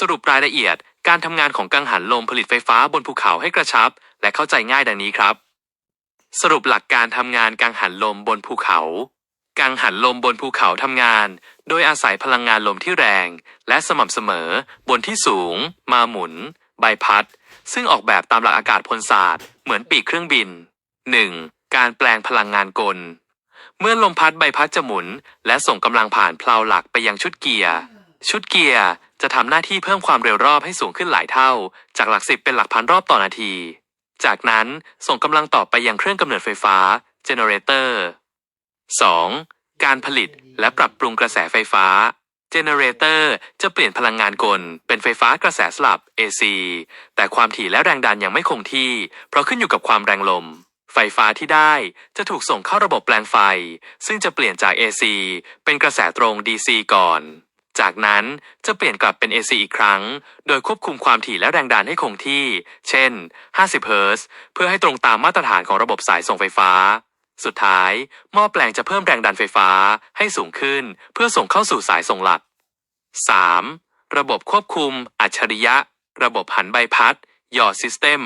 สรุปรายละเอียด การทำงานของกังหันลมผลิตไฟฟ้าบนภูเขาให้กระชับ และเข้าใจง่ายดังนี้ครับ สรุปหลักการทำงานกังหันลมบนภูเขา กังหันลมบนภูเขาทำงาน โดยอาศัยพลังงานลมที่แรง และสม่ำเสมอ บนที่สูง มาหมุน ใบพัด ซึ่งออกแบบตามหลักอากาศพลศาสตร์เหมือนปีกเครื่องบิน 1. การแปลงพลังงานกล เมื่อลมพัดใบพัดจะหมุน และส่งกำลังผ่านเพลาหลักไปยังชุดเกียร์ ชุดเกียร์จะทำหน้าที่เพิ่มความเร็วรอบให้สูงขึ้นหลายเท่า จากหลักสิบเป็นหลักพันรอบต่อนาที จากนั้นส่งกำลังต่อไปยังเครื่องกำเนิดไฟฟ้า generator 2. การผลิตและปรับปรุงกระแสไฟฟ้า generator จะเปลี่ยนพลังงานกล เป็นไฟฟ้ากระแสสลับ AC แต่ความถี่และแรงดันยังไม่คงที่ เพราะขึ้นอยู่กับความแรงลม ไฟฟ้าที่ได้จะถูกส่งเข้าระบบแปลงไฟ ซึ่งจะเปลี่ยนจาก AC เป็นกระแสตรง DC ก่อน จากนั้นจะเปลี่ยนกลับเป็น AC อีกครั้ง โดยควบคุมความถี่และแรงดันให้คงที่ เช่น 50 เฮิรตซ์เพื่อให้ตรงตามมาตรฐานของระบบสายส่งไฟฟ้า สุดท้าย หม้อแปลงจะเพิ่มแรงดันไฟฟ้าให้สูงขึ้น เพื่อส่งเข้าสู่สายส่งหลัก 3. ระบบควบคุม อัจฉริยะ ระบบหันใบพัดหยอดซิสเต็ม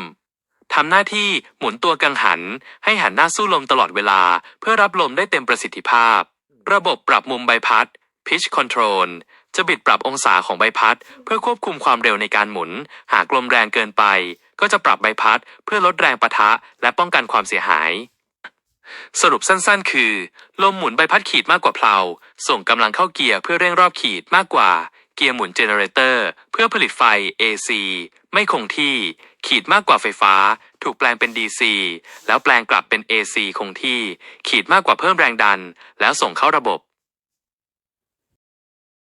ทำหน้าที่หมุนตัวกังหัน ให้หันหน้าสู้ลมตลอดเวลา เพื่อรับลมได้เต็มประสิทธิภาพ ระบบปรับมุมใบพัด pitch control จะบิดปรับองศาของใบพัด เพื่อควบคุมความเร็วในการหมุน หากลมแรงเกินไป ก็จะปรับใบพัดเพื่อลดแรงปะทะและป้องกันความเสียหาย สรุปสั้นๆ คือ ลมหมุนใบพัดขีดมากกว่าเพลาส่งกำลังเข้าเกียร์เพื่อเร่งรอบขีดมากกว่า เกียร์หมุนเจเนเรเตอร์เพื่อผลิตไฟ AC ไม่คงที่ ขีดมากกว่าไฟฟ้า ถูกแปลงเป็น DC แล้วแปลงกลับเป็น AC คงที่ ขีดมากกว่าเพิ่มแรงดัน แล้วส่งเข้าระบบ